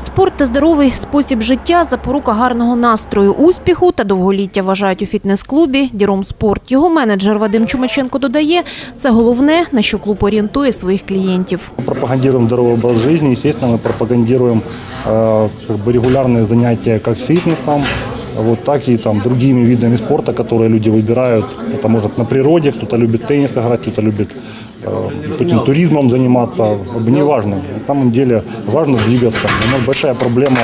Спорт та здоровий спосіб життя – запорука гарного настрою, успіху та довголіття, вважають у фітнес-клубі «Діром Спорт». Його менеджер Вадим Чумаченко додає, це головне, на що клуб орієнтує своїх клієнтів. Мы пропагандируем здоровый образ жизни, естественно, мы пропагандируем э, как бы регулярные занятия как фитнесом, вот так и там другими видами спорта, которые люди выбирают. Это может на природе, кто-то любит теннис играть, кто-то любит э, этим туризмом заниматься, как бы неважно. На самом деле важно двигаться. У нас большая проблема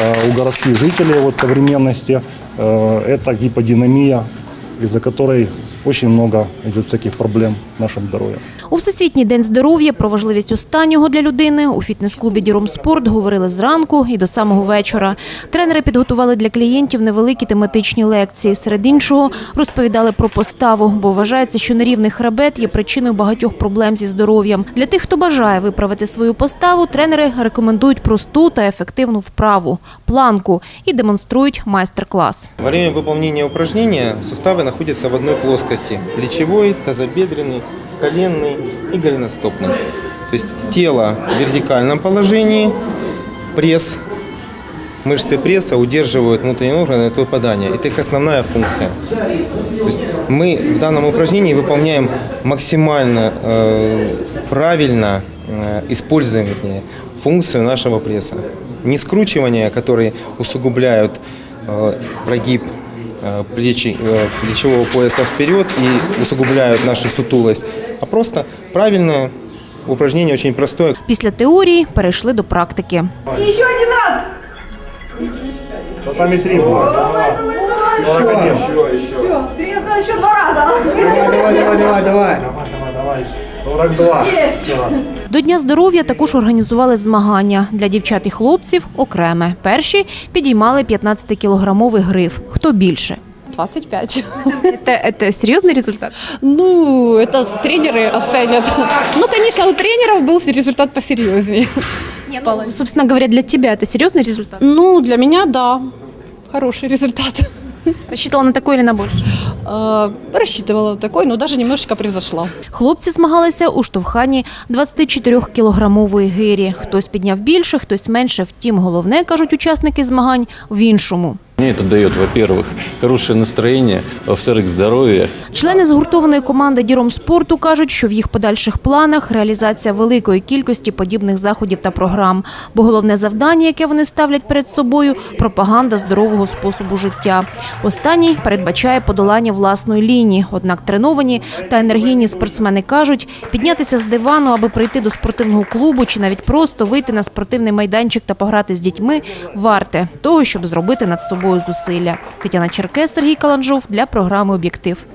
э, у городских жителей вот, современности э, – это гиподинамия, из-за которой очень много идет всяких проблем с нашим здоровьем. У Всесвітній день здоров'я про важливість останнього для людини у фітнес-клубі «Діром Спорт» говорили зранку і до самого вечора. Тренери підготували для клієнтів невеликі тематичні лекції. Серед іншого розповідали про поставу, бо вважається, що нерівний хребет є причиною багатьох проблем зі здоров'ям. Для тих, хто бажає виправити свою поставу, тренери рекомендують просту та ефективну вправу – планку і демонструють майстер-клас. Во время выполнения упражнения суставы находятся в одной плоскости – плечевой, тазобедренный, коленный и голеностопный. То есть тело в вертикальном положении, пресс, мышцы пресса удерживают внутренние органы от выпадания. Это их основная функция. То есть мы в данном упражнении выполняем максимально э, правильно, э, используем вернее, функцию нашего пресса. Не скручивания, которые усугубляют э, прогиб плечи, э, плечевого пояса вперед и усугубляют нашу сутулость, а просто правильное упражнение, очень простое, Після теорії перейшли до практики. Еще один раз. Татами три будет. Все, три раза, еще два раза. Давай, давай, давай, давай. 42. Есть. До Дня здоров'я також організували змагання. Для дівчат і хлопців окреме. Перші підіймали 15-кілограмовий гриф. Хто більше? 25. Це, це серйозний результат? Ну, это тренеры оценят. Ну, конечно, у тренеров был результат посерьезнее. ну, Собственно говоря, для тебя це серйозний результат? Ну, для меня, да, хороший результат. Рассчитывала на такой или на больше? Э, Рассчитывала на такой, но даже немножечко превзошла. Хлопці змагалися у штовханні 24-кілограмової гирі. Хтось підняв більше, хтось менше. Втім, головне, кажуть учасники змагань, в іншому. Мне это дает, во-первых, хорошее настроение, во-вторых, здоровье. Члени згуртованої команди «Діром спорту» кажуть, що в їх подальших планах реалізація великої кількості подібних заходів та програм. Бо головне завдання, яке вони ставлять перед собою – пропаганда здорового способу життя. Останній передбачає подолання власної лінії. Однак треновані та енергійні спортсмени кажуть, піднятися з дивану, аби прийти до спортивного клубу чи навіть просто вийти на спортивний майданчик та пограти з дітьми – варте того, щоб зробити над собою зусилля. Тетяна Черкес, Сергій Каланжов для програми «Об'єктив».